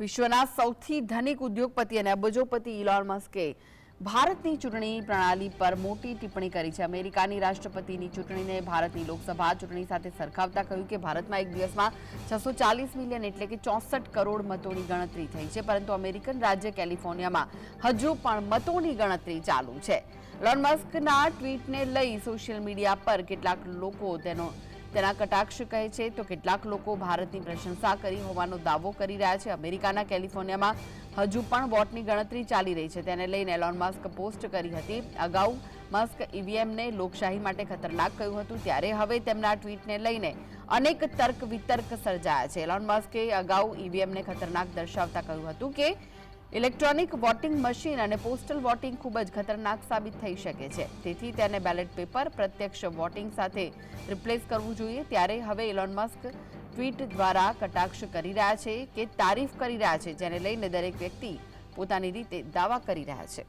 વિશ્વના સૌથી ધનિક ઉદ્યોગપતિ અને અબજોપતિ ઇલોન મસ્કે ભારતની ચૂંટણી પ્રણાલી પર મોટી ટિપ્પણી કરી છે. અમેરિકાની રાષ્ટ્રપતિની ચૂંટણીને ભારતની લોકસભા ચૂંટણી સાથે સરખાવતા કહ્યું કે ભારતમાં એક દિવસમાં છસો ચાલીસ મિલિયન એટલે કે ચોસઠ કરોડ મતોની ગણતરી થઈ છે, પરંતુ અમેરિકન રાજ્ય કેલિફોર્નિયામાં હજુ પણ મતોની ગણતરી ચાલુ છે. લોન મસ્કના ટ્વીટને લઈ સોશિયલ મીડિયા પર કેટલાક લોકો તેનો તેના કટાક્ષ કહે છે. તો કેટલાક લોકો ભારતની પ્રશંસા કરી હોવાનો દાવો કરી રહ્યા છે. અમેરિકાના કેલિફોર્નિયામાં હજુ પણ વોટની ગણતરી ચાલી રહી છે. તેને લઈને એલોન મસ્ક પોસ્ટ કરી હતી. અગાઉ મસ્ક ઈવીએમને લોકશાહી માટે ખતરનાક કહ્યું હતું. ત્યારે હવે તેમના ટ્વીટને લઈને અનેક તર્ક વિતર્ક સર્જાયા છે. એલોન મસ્કે અગાઉ ઈવીએમને ખતરનાક દર્શાવતા કહ્યું હતું કે ઇલેક્ટ્રોનિક વોટિંગ મશીન અને પોસ્ટલ વોટિંગ ખૂબ જ ખતરનાક સાબિત થઈ શકે છે. તેથી તેને બેલેટ પેપર, પ્રત્યક્ષ વોટિંગ સાથે રિપ્લેસ કરવું જોઈએ. ત્યારે હવે ઇલોન મસ્ક ટ્વીટ દ્વારા કટાક્ષ કરી રહ્યા છે કે તારીફ કરી રહ્યા છે, જેને લઈને દરેક વ્યક્તિ પોતાની રીતે દાવા કરી રહ્યા છે.